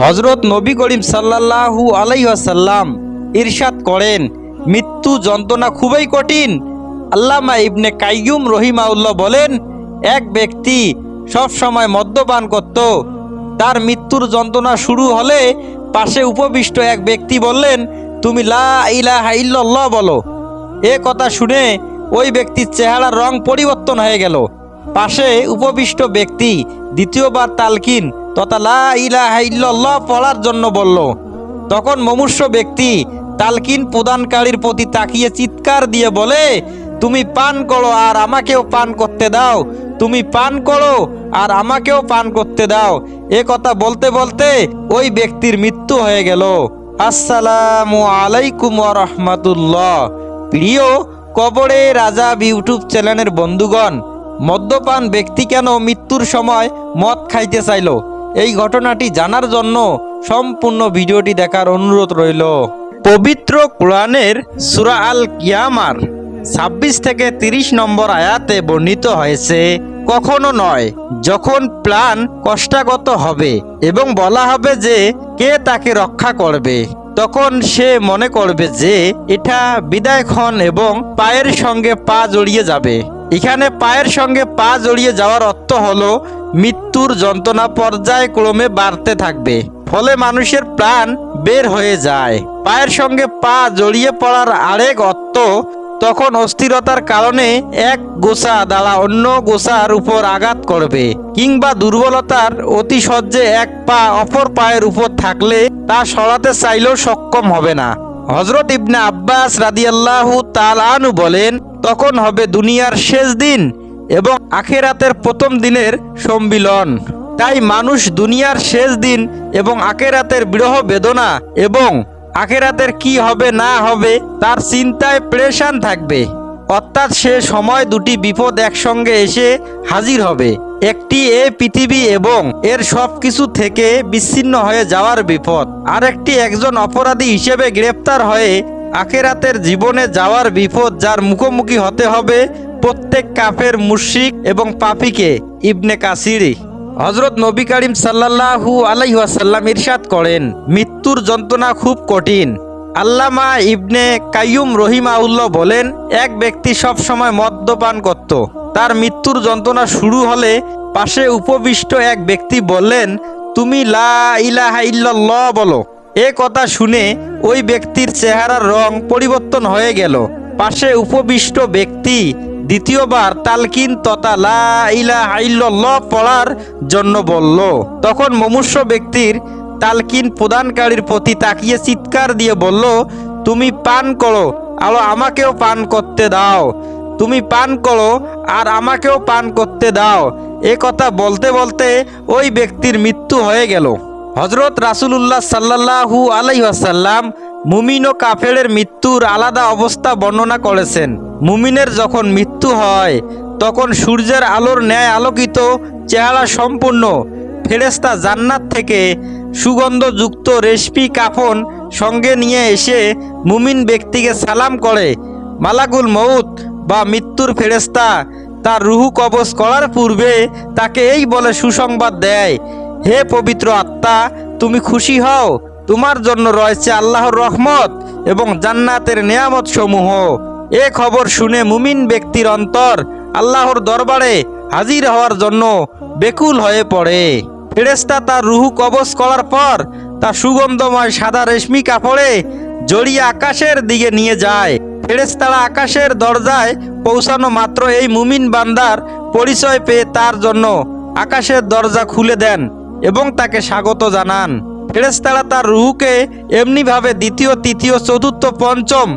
হজরত নবী করিম সাল্লাল্লাহু আলাইহাসাল্লাম ইরশাদ করেন, মৃত্যু যন্ত্রণা খুবই কঠিন। আল্লামা ইবনে কাইয়ুম রহিমাউল্লাহ বলেন, এক ব্যক্তি সব সময় মদ্যপান করত, তার মৃত্যুর যন্ত্রণা শুরু হলে পাশে উপবিষ্ট এক ব্যক্তি বললেন, তুমি লা ইলাহা ইল্লাল্লাহ বলো। এ কথা শুনে ওই ব্যক্তির চেহারার রং পরিবর্তন হয়ে গেল। পাশে উপবিষ্ট ব্যক্তি দ্বিতীয়বার তালকিন তথা লা পড়ার জন্য বলল। তখন মমুষ্য ব্যক্তি তালকিন প্রদানকারীর প্রতি তাকিয়ে চিৎকার দিয়ে বলে, তুমি পান করো আর আমাকেও পান করতে দাও। তুমি পান করো আর আমাকেও পান করতে দাও। এ কথা বলতে বলতে ওই ব্যক্তির মৃত্যু হয়ে গেল। আসসালামু আলাইকুম রহমাতুল্লাহ। প্রিয় কবরে রাজা ইউটিউব চ্যানেলের বন্ধুগণ, মদ্যপান ব্যক্তি কেন মৃত্যুর সময় মদ খাইতে চাইল? এই ঘটনাটি জানার জন্য সম্পূর্ণ ভিডিওটি দেখার অনুরোধ রইল। পবিত্র কোরআনের সুরা আল কিয়ামার ছাব্বিশ থেকে তিরিশ নম্বর আয়াতে বর্ণিত হয়েছে, কখনো নয়, যখন প্রাণ কষ্টাগত হবে এবং বলা হবে যে কে তাকে রক্ষা করবে, তখন সে মনে করবে যে এটা বিদায়ক্ষণ এবং পায়ের সঙ্গে পা জড়িয়ে যাবে। এখানে পায়ের সঙ্গে পা জড়িয়ে যাওয়ার অর্থ হলো মৃত্যুর যন্ত্রণা পর্যায়ক্রমে বাড়তে থাকবে। ফলে মানুষের প্রাণ বের হয়ে যায়। পায়ের সঙ্গে পা জড়িয়ে পড়ার আরেক অর্থ, তখন অস্থিরতার কারণে এক গোসা দ্বারা অন্য গোসার উপর আঘাত করবে, কিংবা দুর্বলতার অতি সহ্যে এক পা অপর পায়ের উপর থাকলে তা সরাতে চাইলেও সক্ষম হবে না। হজরত ইবনে আব্বাস রাদিয়াল্লাহু তালানু বলেন, তখন হবে দুনিয়ার শেষ দিন। এবং আখেরাতের প্রথম দিনের সম্মিলন। তাই মানুষ দুনিয়ার শেষ দিন এবং আখেরাতের বিরহ বেদনা এবং আখেরাতের কি হবে না হবে তার চিন্তায় প্রেশান থাকবে। অর্থাৎ সে সময় দুটি বিপদ একসঙ্গে এসে হাজির হবে। একটি এ পৃথিবী এবং এর সব কিছু থেকে বিচ্ছিন্ন হয়ে যাওয়ার বিপদ। আরেকটি একজন অপরাধী হিসেবে গ্রেপ্তার হয়ে আখেরাতের জীবনে যাওয়ার বিপদ যার মুখোমুখি হতে হবে প্রত্যেক কাফের মুশরিক এবং পাপিকে ইবনে কাসিরি হজরত নবী করিম সাল্লাল্লাহু আলাইহাসাল্লাম ইরশাদ করেন। মৃত্যুর যন্ত্রণা খুব কঠিন। আল্লামা ইবনে কাইয়ুম রহিমাউল্লাহ বলেন, এক ব্যক্তি সব সময় মদ্যপান করত। তার মৃত্যুর যন্ত্রণা শুরু হলে পাশে উপবিষ্ট এক ব্যক্তি বললেন, তুমি লা ইলাহা ইল্লাল্লাহ বলো। এ কথা শুনে ওই ব্যক্তির চেহারার রং পরিবর্তন হয়ে গেল। পাশে উপবিষ্ট ব্যক্তি দ্বিতীয়বার তালকিন তথা লা পড়ার জন্য বলল। তখন মমুষ্য ব্যক্তির তালকিন প্রদানকারীর প্রতি তাকিয়ে চিৎকার দিয়ে বলল, তুমি পান করো, আলো আমাকেও পান করতে দাও। তুমি পান করো আর আমাকেও পান করতে দাও। এ কথা বলতে বলতে ওই ব্যক্তির মৃত্যু হয়ে গেল। হজরত রাসুলুল্লাহ সাল্লাহু আলাইহাসাল্লাম মুমিন ও কাফেরের মৃত্যুর আলাদা অবস্থা বর্ণনা করেছেন। মুমিনের যখন মৃত্যু হয়, তখন সূর্যের আলোর ন্যায় আলোকিত চেহারা সম্পূর্ণ। ফেরেস্তা জান্নাত থেকে সুগন্ধযুক্ত রেশমি কাফন সঙ্গে নিয়ে এসে মুমিন ব্যক্তিকে সালাম করে। মালাকুল মৌত বা মৃত্যুর ফেরেস্তা তার রুহু কবজ করার পূর্বে তাকে এই বলে সুসংবাদ দেয়, হে পবিত্র আত্মা, তুমি খুশি হও? তোমার জন্য রয়েছে আল্লাহর রহমত এবং জান্নাতের নিয়ামত সমূহ এ খবর শুনে মুমিন ব্যক্তির অন্তর আল্লাহর দরবারে হাজির হওয়ার জন্য বেকুল হয়ে পড়ে। ফেরেস্তা তার রুহু কবজ করার পর তার সুগন্ধময় সাদা রেশমি কাপড়ে জড়িয়ে আকাশের দিকে নিয়ে যায়। ফেরেস্তারা আকাশের দরজায় পৌঁছানো মাত্র এই মুমিন বান্দার পরিচয় পেয়ে তার জন্য আকাশের দরজা খুলে দেন এবং তাকে স্বাগত জানান। ফেরেস্তারা তার রুহুকে এমনিভাবে দ্বিতীয়, তৃতীয়, চতুর্থ, পঞ্চম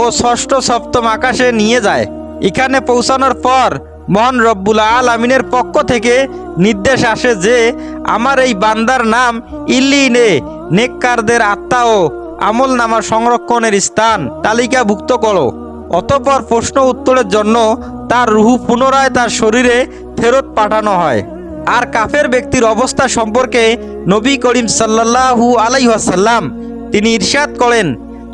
ও ষষ্ঠ, সপ্তম আকাশে নিয়ে যায়। এখানে পৌঁছানোর পর মহান রব্বুল আল আমিনের পক্ষ থেকে নির্দেশ আসে যে, আমার এই বান্দার নাম ইল্লিনে, নেককারদের আত্মা ও আমল নামা সংরক্ষণের স্থান তালিকাভুক্ত করো। অতপর প্রশ্ন উত্তরের জন্য তার রুহু পুনরায় তার শরীরে ফেরত পাঠানো হয়। আর কাফের ব্যক্তির অবস্থা সম্পর্কে নবী করিম সাল্লাল্লাহু আলাইহাসাল্লাম তিনি ইরশাদ করেন,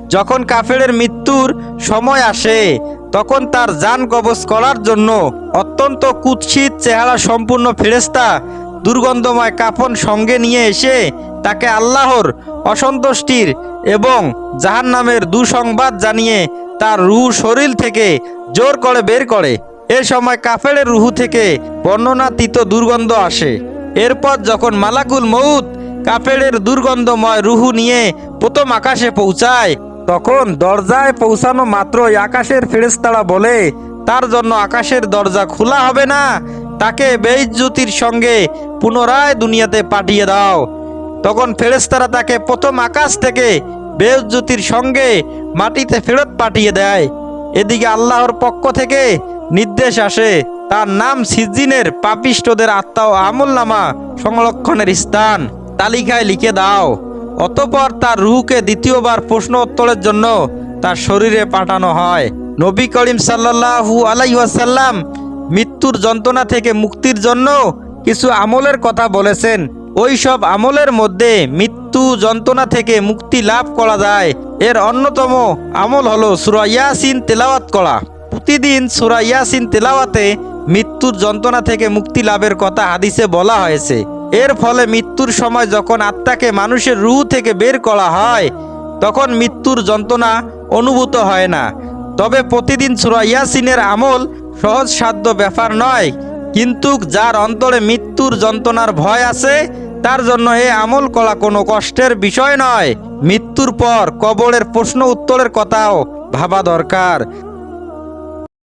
যখন কাফেরের মৃত্যুর সময় আসে, তখন তার যান কবজ করার জন্য অত্যন্ত কুৎসিত চেহারা সম্পূর্ণ ফেরেস্তা দুর্গন্ধময় কাফন সঙ্গে নিয়ে এসে তাকে আল্লাহর অসন্তুষ্টির এবং জাহান্নামের দুঃসংবাদ জানিয়ে তার রু শরীর থেকে জোর করে বের করে। এ সময় কাফেরের রুহু থেকে বর্ণনাতীত দুর্গন্ধ আসে। এরপর যখন মালাকুল মৌত কাফেরের দুর্গন্ধময় রুহু নিয়ে প্রথম আকাশে পৌঁছায়, তখন দরজায় পৌঁছানো মাত্রই আকাশের ফেরেশতারা বলে, তার জন্য আকাশের দরজা খোলা হবে না, তাকে বেইজ্জতির সঙ্গে পুনরায় দুনিয়াতে পাঠিয়ে দাও। তখন ফেরেস্তারা তাকে প্রথম আকাশ থেকে বেজ্জতির সঙ্গে মাটিতে ফেরত পাঠিয়ে দেয়। এদিকে আল্লাহর পক্ষ থেকে নির্দেশ আসে। তার নাম সিজিনের পাপিষ্টদের আত্মা ও আমল নামা সংরক্ষণের স্থান। তালিকায় লিখে দাও, অতপর তার রুহকে দ্বিতীয়বার প্রশ্ন উত্তরের জন্য তার শরীরে পাঠানো হয়। নবী করিম সাল্লাল্লাহু আলাইসাল্লাম মৃত্যুর যন্ত্রণা থেকে মুক্তির জন্য কিছু আমলের কথা বলেছেন। ওই সব আমলের মধ্যে মৃত্যু যন্ত্রণা থেকে মুক্তি লাভ করা যায়। এর অন্যতম আমল হলো সুরা ইয়াসিন তেলাওয়াত করা। প্রতিদিন সুরা ইয়াসিন তেলাওয়াতে মৃত্যুর যন্ত্রণা থেকে মুক্তি লাভের কথা হাদিসে বলা হয়েছে। এর ফলে মৃত্যুর সময় যখন আত্মাকে মানুষের রুহ থেকে বের করা হয়, তখন মৃত্যুর যন্ত্রণা অনুভূত হয় না। তবে প্রতিদিন সুরা ইয়াসিনের আমল সহজ সাধ্য ব্যাপার নয়, কিন্তু যার অন্তরে মৃত্যুর যন্ত্রণার ভয় আছে, তার জন্য এ আমল করা কোনো কষ্টের বিষয় নয়। মৃত্যুর পর কবরের প্রশ্ন উত্তরের কথাও ভাবা দরকার।